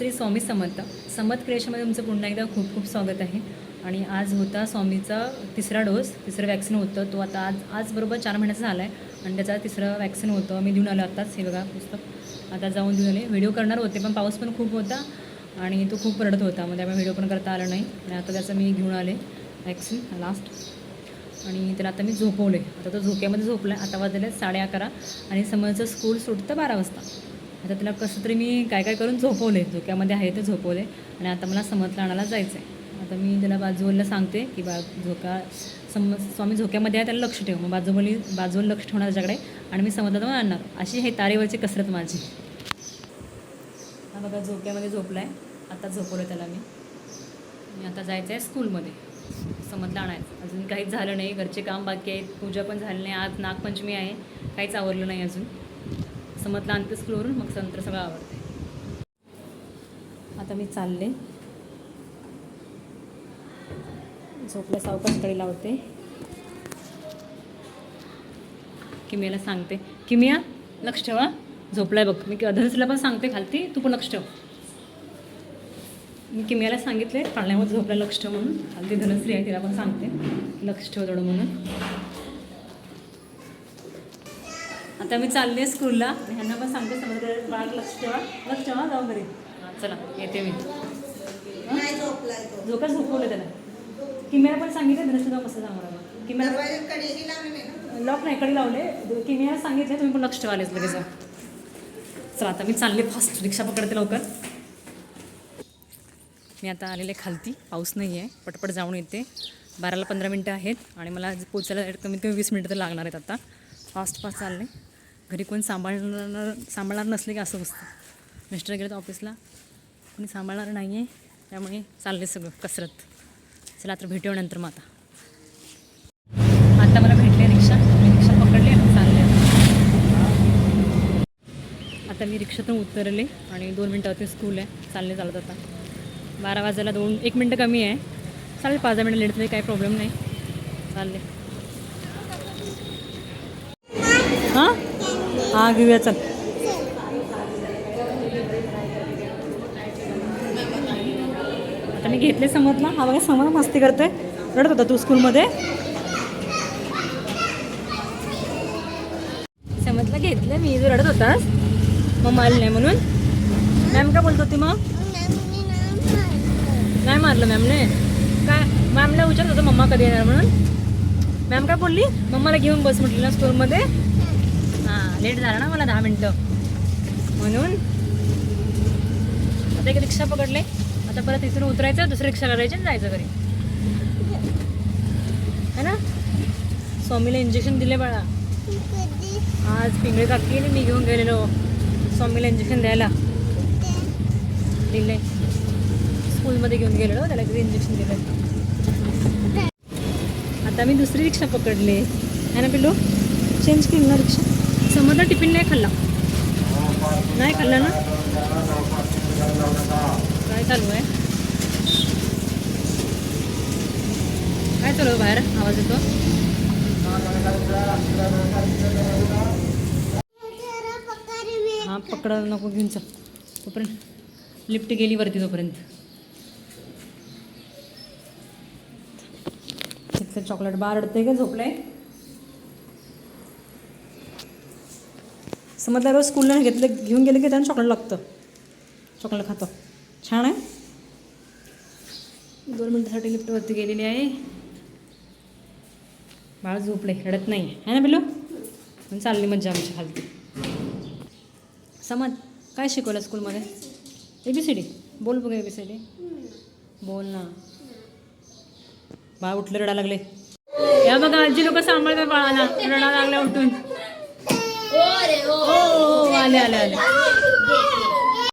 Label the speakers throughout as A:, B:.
A: श्री स्वामी समर्थ समत क्रिएशनमध्ये तुमचं पुन्हा एकदा खूप खूप स्वागत आहे. आणि आज होता स्वामीचा तिसरा डोस तिसरं वॅक्सिन होतं. तो आता आज आज बरोबर चार महिन्याचा झाला आहे आणि त्याचा तिसरं वॅक्सिन होतं. मी देऊन आलो आत्ताच हे बघा पुस्तक. आता जाऊन देऊन आले. व्हिडिओ करणार होते पण पाऊस पण खूप होता आणि तो खूप रडत होता. मग त्यामुळे व्हिडिओ पण करता आला नाही. आणि आता त्याचं मी घेऊन आले वॅक्सिन लास्ट आणि त्याला आता मी झोपवले आता तो झोक्यामध्ये झोपला आहे आता वाजले साडे अकरा आणि समोरचं स्कूल सुटतं बारा वाजता. आता त्याला कसं तरी मी काय काय करून झोपवले झोक्यामध्ये आहे ते झोपवले आणि आता मला समजला आणायला जायचं आहे आता मी त्याला बाजूवरला सांगते की बा झोका सम स्वामी झोक्यामध्ये आहे त्याला लक्ष ठेव. मग बाजूवली बाजूला लक्ष ठेवणार त्याच्याकडे आणि मी समजला तर आणणार अशी हे तारेवरची कसरत माझी. हा बघा झोक्यामध्ये झोपला आहे आता झोपवलं त्याला मी. मी आता जायचं आहे स्कूलमध्ये. समजला आणायचं. अजून काहीच झालं नाही. घरचे काम बाकी आहेत. पूजा पण झाली नाही. आज नागपंचमी आहे. काहीच आवरलं नाही अजून. समजलं आणते स्कूलवरून मग नंतर सगळं आवडते आता मी चालले. झोपल्या सावकाशकडे लावते. किमियाला सांगते. किमिया लक्ष ठेवा झोपलाय बघ. मी धनसला पण सांगते खालती तू पण लक्ष ठेव. मी किमियाला सांगितले पाळण्यामध्ये झोपला लक्ष ठेव म्हणून. खालती धनश्री आहे तिला पण सांगते. लक्ष ठेव थोडं म्हणून. आता मी चालले स्कूलला. ह्यांना पण सांगते समजा बाळ लक्ष ठेवा. लक्ष ठेवा जाऊ घरी. हां चला येते मी.
B: नाही झोपलाय तो.
A: झोका झोपवलं त्याला. किमियाला पण सांगितलं धनश्री जाऊ कसं सांगू किमियाला
B: दरवाज्यात कडेही लावली नाही ना.
A: लॉक नाही कडे लावले. किमियाला सांगितले तुम्ही पण लक्ष ठेवालेच लगेच. चला आता मी चालले फास्ट रिक्षा पकडते लवकर. मी आता आलेले खालती. पाऊस नाही आहे. पटपट जाऊन येते. बाराला पंधरा मिनटं आहेत आणि मला पोचायला कमीत कमी वीस मिनटं तर लागणार आहेत आता. फास्ट फास्ट चालले. घरी कोणी सांभाळणार सांभाळणार नसले की असं असतं. मिस्टर गेलेत ऑफिसला. कोणी सांभाळणार नाही आहे त्यामुळे चालले सगळं कसरत. चला तर भेटू नंतर मग आता. आता मला भेटले रिक्षा. मी रिक्षा पकडली आणि चालले. आता मी रिक्षातून उतरले आणि दोन मिनटावरती स्कूल आहे. चालले चालत आता. बारा वाजायला दोन एक मिनटं कमी आहे. चालेल पाच दहा मिनटं लेट तरी काही प्रॉब्लेम नाही. चालले. हां? हां घेऊया चल. आता मी घेतले समजला हा बघा समोर मस्ती करतोय. रडत होता तू स्कूलमध्ये. समजलं घेतलं मी जो रडत होतास. मग मारलं नाही म्हणून. मॅम का बोलत होती मग? नाही मारलं मॅमने काय मॅमला विचारत होतं मम्मा कधी येणार म्हणून. मॅम काय बोलली? मम्माला घेऊन बस म्हटली ना स्टोरमध्ये लेट झाला ना मला दहा मिनटं. म्हणून आता एक रिक्षा पकडले. आता परत इथून उतरायचं दुसरी रिक्षा करायची आणि जायचं घरी. है ना? स्वामीला इंजेक्शन दिले बाळा. आज पिंगळे काकी आणि मी घेऊन गेलेलो. स्वामीला इंजेक्शन द्यायला. दिले स्कूलमध्ये घेऊन गेलेलो त्याला किती इंजेक्शन दिलं आता मी दुसरी रिक्षा पकडली. आहे ना पिल्लू? चेंज केली ना रिक्षा? मधला टिफिन नाही खाल्ला. नाही खाल्ला ना? काय चालू आहे? काय चालू आहे बाहेर? आवाज येतो? हा पकडा नको घेऊन चल तोपर्यंत लिफ्ट गेली वरती तोपर्यंत. चॉकलेट बार अडतंय का झोपलंय. समजलं रोज स्कूलला घेतलं घेऊन गेलं की त्यांना चॉकलेट लागतं. चॉकलेट खातो. छान आहे? दोन मिनटासाठी लिफ्टवरती गेलेली आहे. बाळ झोपले रडत नाही आहे ना बिलो पण चालली मज्जा आमची खालती समज काय शिकवलं स्कूलमध्ये ए बी सी डी बोल बघ ए बी सी डी बोल ना. बाळ उठले रडा लागले. या बघा आजी लोक सांभाळतात बाळाला. रडा लागल्या उठून. हो, हो आले आले आले. म्हणजे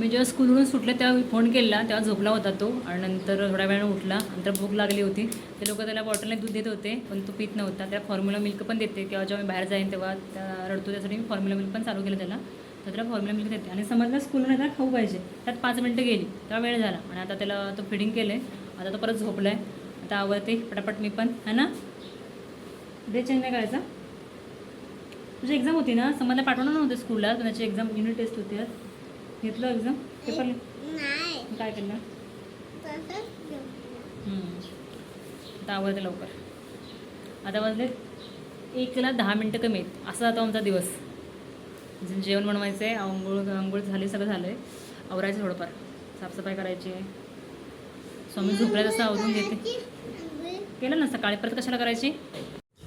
A: मी जेव्हा स्कूलवरून सुटले तेव्हा फोन केला तेव्हा झोपला होता तो. आणि नंतर थोड्या वेळानं उठला. नंतर भूक लागली होती. ते लोक त्याला बॉटलने दूध देत होते पण तो पित नव्हता. त्याला फॉर्म्युला मिल्क पण देते. किंवा जेव्हा मी बाहेर जाईन तेव्हा त्या रडतो त्यासाठी मी फॉर्म्युला मिल्क पण चालू केलं त्याला. तर त्याला फॉर्म्युला मिल्क देते. आणि समजला स्कूलला त्याला खाऊ पाहिजे. त्यात पाच मिनटं गेली. तेव्हा वेळ झाला. आणि आता त्याला तो फिडिंग केलं आहे आता तो परत झोपला आहे आता आवडते पटापट मी पण. है ना? दे चेंज नाही करायचा तुझी एक्झाम होती ना? समजला पाठवणार नव्हते स्कूलला त्याची एक्झाम युनिट टेस्ट होती आज. घेतलं एक्झाम पेपर काय केलं. आता आवडतं लवकर. आता वाजले एकला दहा मिनटं कमी आहेत. असा जातो आमचा दिवस. जेवण बनवायचं आहे आंघोळ आंघोळ झाली सगळं झालं आहे आवरायचं थोडंफार. साफसफाई करायची आहे. स्वामी झोपल्या तसं आवरून घेते. केलं ना सकाळी? परत कशाला करायची?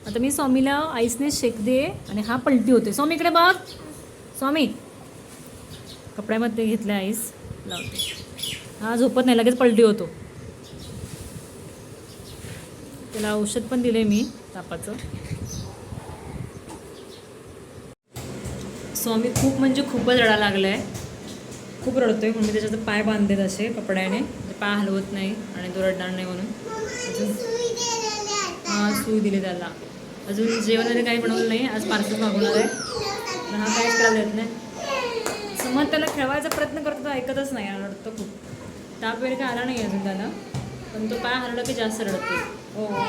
A: आता मी स्वामीला आईसने शेक दे आणि हा पलटी होते. स्वामीकडे बघ. स्वामी. कपड्यामध्ये घेतलं आईस. लावते. हा झोपत नाही लगेच पलटी होतो. त्याला औषध पण दिले मी तापाचं. स्वामी खूप म्हणजे खूपच रडा लागला आहे खूप रडतोय म्हणून मी त्याच्यात पाय बांधलेत असे कपड्याने. म्हणजे पाय हलवत नाही आणि तो रडणार नाही म्हणून. अजून
C: सुई
A: सुई दिली त्याला. अजून जेवण वगैरे काही बनवलं नाही आज पार्सल मागवणार आहे. पण हा काहीच करायला येत नाही. समज त्याला खेळवायचा प्रयत्न करतो तो ऐकतच नाही रडतो खूप. ताप वेळ काय आला नाही अजून त्याला. पण तो पाय हरला की जास्त रडतो. हो हो.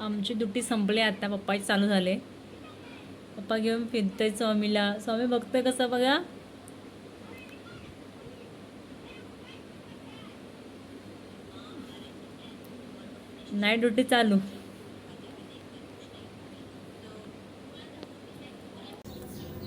A: आमची ड्युटी संपली आता पप्पाची चालू झाले. पप्पा घेऊन फिरतोय स्वामीला. स्वामी बघतोय कसं बघा? नाईट ड्युटी चालू.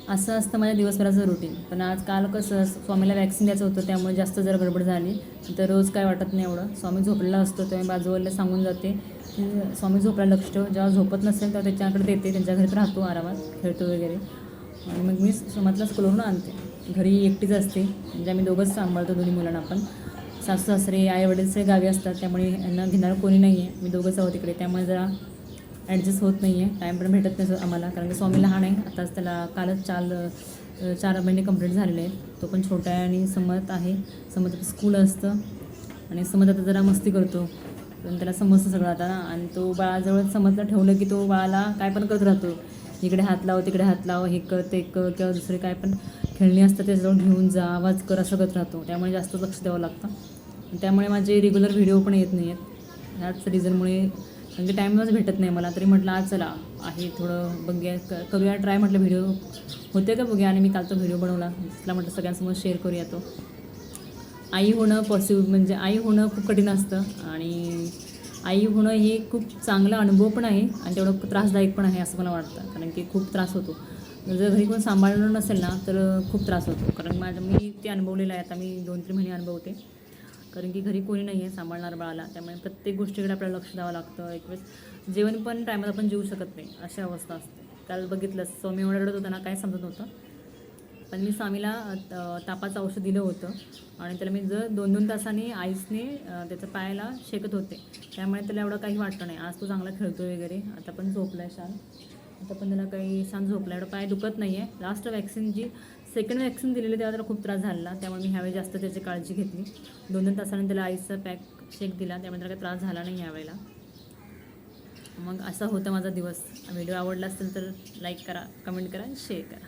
A: असं असतं माझ्या दिवसभराचं रुटीन पण आज काल कसं स्वामीला वॅक्सिन द्यायचं होतं त्यामुळे जास्त जर गडबड झाली तर रोज काय वाटत नाही एवढं. स्वामी झोपलेला असतो तेव्हा बाजूवाल्याला सांगून जाते की स्वामी झोपला लक्ष ठेव. जेव्हा झोपत नसेल तेव्हा त्याच्याकडे देते त्यांच्या घरीच राहतो आरामात खेळतो वगैरे. आणि मग मी सोमातला स्कूलवरून आणते. घरी एकटीच असते. म्हणजे आम्ही दोघंच सांभाळतो दोन्ही मुलांना पण. सासू सासरे आई वडील सगळे गावी असतात. त्यामुळे यांना घेणारं कोणी नाही आहे मी दोघंच आहोत तिकडे त्यामुळे जरा ॲडजस्ट होत नाही आहे टाईम पण भेटत नाही आम्हाला. कारण की स्वामी लहान आहे. आताच त्याला कालच चार चार महिने कंप्लीट झालेले आहेत. तो पण छोटा आहे आणि समत आहे. समत स्कूल असतं. आणि समत आता जरा मस्ती करतो. पण त्याला समजतं सगळं आता. आणि तो बाळाजवळ समजला ठेवलं की तो बाळाला काय पण करत राहतो. इकडे हात लाव तिकडे हात लाव हे कर ते कर किंवा दुसरे काय पण खेळणी असतात त्याच्याजवळ घेऊन जा आवाज कर असं करत राहतो. त्यामुळे जास्त लक्ष द्यावं लागतं. त्यामुळे माझे रेग्युलर व्हिडिओ पण येत नाही आहेत ह्याच रिझनमुळे कारण की टाईमच भेटत नाही मला. तरी म्हटलं आज चला आहे थोडं बघूया क- करूया ट्राय म्हटलं व्हिडिओ होते का बघूया? आणि मी कालचा व्हिडिओ बनवला. तिला म्हटलं सगळ्यांसमोर शेअर करूया तो. आई होणं पॉसिबल म्हणजे आई होणं खूप कठीण असतं. आणि आई होणं हे खूप चांगला अनुभव पण आहे आणि तेवढं त्रासदायक पण आहे असं मला वाटतं. कारण की खूप त्रास होतो. जर घरी कोण सांभाळलं नसेल ना तर खूप त्रास होतो. कारण माझं मी ते अनुभवलेलं आहे. आता मी दोन तीन महिने अनुभवते. कारण की घरी कोणी नाही आहे सांभाळणार बाळाला. त्यामुळे प्रत्येक गोष्टीकडे आपल्याला लक्ष द्यावं लागतं. एक वेळेस जेवण पण टायमात आपण जेवू शकत नाही. अशी अवस्था असते. काल बघितलं स्वामी ओरडत रडत होता ना काय समजत नव्हतं. पण मी स्वामीला तापाचं औषध दिलं होतं. आणि त्याला मी जर दोन दोन तासांनी आईसने अ, त्याच्या पायाला शेकत होते. त्यामुळे त्याला एवढं काही वाटलं नाही. आज तो चांगला खेळतो वगैरे. आता पण झोपला आहे शांत आता पण त्याला काही छान झोपला एवढं पाय दुखत नाही आहे लास्ट वॅक्सिन जी सेकंड वॅक्सिन दिलेली तेव्हा त्याला खूप त्रास झाला. त्यामुळे मी ह्यावेळी जास्त त्याची काळजी घेतली. दोन दोन तासाने त्याला आईचा पॅक शेक दिला. त्यामुळे त्याला काही त्रास झाला नाही यावेळेला मग असा होता माझा दिवस. व्हिडिओ आवडला असेल तर लाईक करा कमेंट करा शेअर करा.